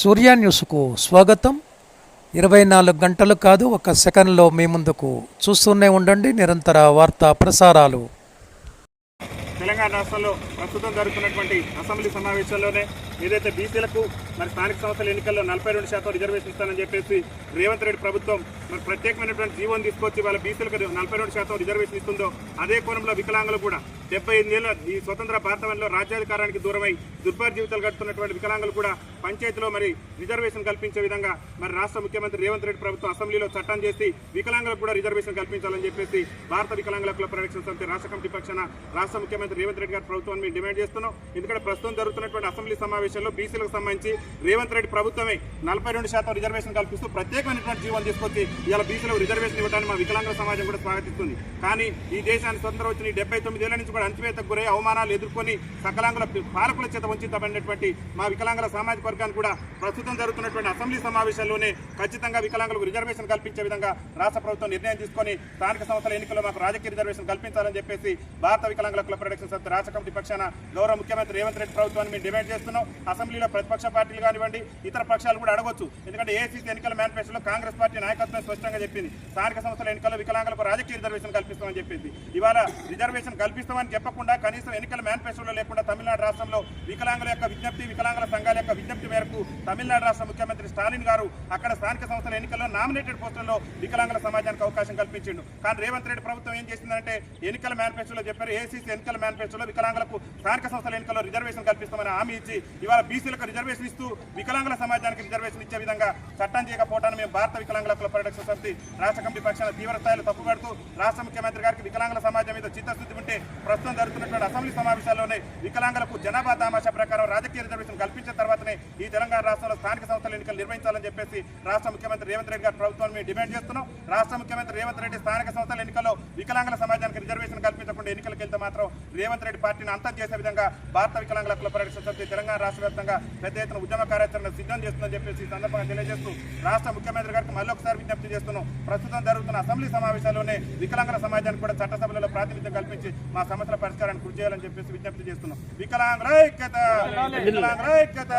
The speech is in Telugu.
సూర్య న్యూస్కు స్వాగతం. ఇరవై నాలుగు గంటలు కాదు ఒక సెకండ్లో మీ ముందుకు చూస్తూనే ఉండండి. నిరంతర వార్తా ప్రసారాలు. తెలంగాణ రాష్ట్రంలో ప్రస్తుతం జరుగుతున్నటువంటి అసెంబ్లీ సమావేశాల్లోనే ఏదైతే బీసీలకు మరి స్థానిక సంస్థల ఎన్నికల్లో నలభై రెండు శాతం రిజర్వేషన్ ఇస్తానని చెప్పేసి రేవంత్ రెడ్డి ప్రభుత్వం మరి ప్రత్యేకమైనటువంటి జీవోని తీసుకొచ్చి వాళ్ళ బీసీలకు నలభై రెండు శాతం రిజర్వేషన్ ఇస్తుందో అదే కోణంలో వికలాంగులు కూడా డెబ్బై ఎనిమిదేళ్ళ ఈ స్వతంత్ర భారతంలో రాజ్యాధికారానికి దూరమై దుర్భర జీవితాలు గడుపుతున్నటువంటి వికలాంగులు కూడా పంచాయతీలో మరి రిజర్వేషన్ కల్పించే విధంగా మరి రాష్ట్ర ముఖ్యమంత్రి రేవంత్ రెడ్డి ప్రభుత్వం అసెంబ్లీలో చట్టం చేసి వికలాంగులకు కూడా రిజర్వేషన్ కల్పించాలని చెప్పేసి భారత వికలాంగుల హక్కుల పరిరక్షణ సమితి రాష్ట్ర కమిటీ పక్షాన రాష్ట్ర ముఖ్యమంత్రి రేవంత్ రెడ్డి గారి ప్రభుత్వాన్ని మేము డిమాండ్ చేస్తున్నాం. ఎందుకంటే ప్రస్తుతం జరుగుతున్నటువంటి అసెంబ్లీ సమావేశం విషయంలో బీసీలకు సంబంధించి రేవంత్ రెడ్డి ప్రభుత్వమే నలభై రెండు శాతం రిజర్వేషన్ కల్పిస్తూ ప్రత్యేకమైనటువంటి జీవనం తీసుకొచ్చి ఇవాళ బీసీలకు రిజర్వేషన్ ఇవ్వడానికి మా వికలాంగుల సమాజం కూడా స్వాగతిస్తుంది. కానీ ఈ దేశానికి స్వతంత్రం వచ్చిన డెబ్బై తొమ్మిదేళ్ళ నుంచి కూడా అంచువేతకు గురై అవమానాలు ఎదుర్కొని సకలాంగుల పాలకుల చేత వంచితబడినటువంటి మా వికలాంగుల సామాజిక వర్గాన్ని కూడా ప్రస్తుతం జరుగుతున్నటువంటి అసెంబ్లీ సమావేశాల్లోనే ఖచ్చితంగా వికలాంగులకు రిజర్వేషన్ కల్పించే విధంగా రాష్ట్ర ప్రభుత్వం నిర్ణయం తీసుకొని స్థానిక సంస్థల ఎన్నికల్లో మాకు రాజకీయ రిజర్వేషన్ కల్పించాలని చెప్పేసి భారత వికలాంగుల కుల ప్రొడక్షన్ సంస్థ రాష్ట్ర కమిటీ పక్షాన గౌరవ ముఖ్యమంత్రి రేవంత్ రెడ్డి ప్రభుత్వాన్ని మేము డిమాండ్ చేస్తున్నాం. అసెంబ్లీలో ప్రతిపక్ష పార్టీలు కానివ్వండి ఇతర పక్షాలు కూడా అడగొచ్చు. ఎందుకంటే ఏసీసీ ఎన్నికల మేనిఫెస్టోలో కాంగ్రెస్ పార్టీ నాయకత్వం స్పష్టంగా చెప్పింది. స్థానిక సంస్థల ఎన్నికల్లో వికలాంగులకు రాజకీయ రిజర్వేషన్ కల్పిస్తామని చెప్పింది. ఇవాళ రిజర్వేషన్ కల్పిస్తామని చెప్పకుండా కనీసం ఎన్నికల మేనిఫెస్టోలో లేకుండా తమిళనాడు రాష్ట్రంలో వికలాంగుల యొక్క విజ్ఞప్తి వికలాంగుల సంఘాల యొక్క విజ్ఞప్తి మేరకు తమిళనాడు రాష్ట్ర ముఖ్యమంత్రి స్టాలిన్ గారు అక్కడ స్థానిక సంస్థల ఎన్నికల్లో నామినేటెడ్ పోస్టుల్లో వికలాంగుల సమాజానికి అవకాశం కల్పించిండు. కానీ రేవంత్ రెడ్డి ప్రభుత్వం ఏం చేసిందంటే ఎన్నికల మేనిఫెస్టోలో చెప్పారు ఏసీసీ ఎన్నికల మేనిఫెస్టోలో వికలాంగులకు స్థానిక సంస్థల ఎన్నికల్లో రిజర్వేషన్ కల్పిస్తామని హామీ ఇచ్చి ఇవాళ బీసీలకు రిజర్వేషన్ ఇస్తూ వికలాంగుల సమాజానికి రిజర్వేషన్ ఇచ్చే విధంగా చట్టం చేయకపోవటాన్ని మేము భారత వికలాంగుల హక్కుల పరిరక్షణ సమితి రాష్ట్ర కమిటీ పక్షాన తీవ్ర స్థాయిలో తప్పుపడుతూ రాష్ట్ర ముఖ్యమంత్రి గారికి వికలాంగుల సమాజం మీద చిత్తశుద్ధి ఉంటే ప్రస్తుతం జరుగుతున్నటువంటి అసెంబ్లీ సమావేశాల్లోనే వికలాంగులకు జనాభా దామాషా ప్రకారం రాజకీయ రిజర్వేషన్ కల్పించిన తర్వాతనే ఈ తెలంగాణ రాష్ట్రంలో స్థానిక సంస్థల ఎన్నికలు నిర్వహించాలని చెప్పేసి రాష్ట్ర ముఖ్యమంత్రి రేవంత్ రెడ్డి గారి ప్రభుత్వాన్ని మేము డిమాండ్ చేస్తున్నాం. రాష్ట్ర ముఖ్యమంత్రి రేవంత్ రెడ్డి స్థానిక సంస్థల ఎన్నికల్లో వికలాంగుల సమాజానికి రిజర్వేషన్ కల్పించకుండా ఎన్నికలకు వెళ్తే మాత్రం రేవంత్ రెడ్డి పార్టీని అంతం చేసే విధంగా భారత వికలాంగుల పరిరక్షణ సమితి తెలంగాణ రాష్ట్ర వ్యాప్తంగా పెద్ద ఎత్తున ఉద్యమ కార్యాచరణ సిద్ధం చేస్తుందని చెప్పేసి ఈ సందర్భంగా తెలియజేస్తూ రాష్ట్ర ముఖ్యమంత్రి గారికి మళ్ళీ ఒకసారి విజ్ఞప్తి చేస్తున్నాం. ప్రస్తుతం జరుగుతున్న అసెంబ్లీ సమావేశాల్లోనే వికలాంగుల సమాజానికి కూడా చట్టసభలలో ప్రాతినిధ్యం కల్పించి మా సమస్యల పరిష్కారాన్ని కృషి చేయాలని చెప్పేసి విజ్ఞప్తి చేస్తున్నాం. వికలాంగుల ఐక్యత! వికలాంగుల ఐక్యత!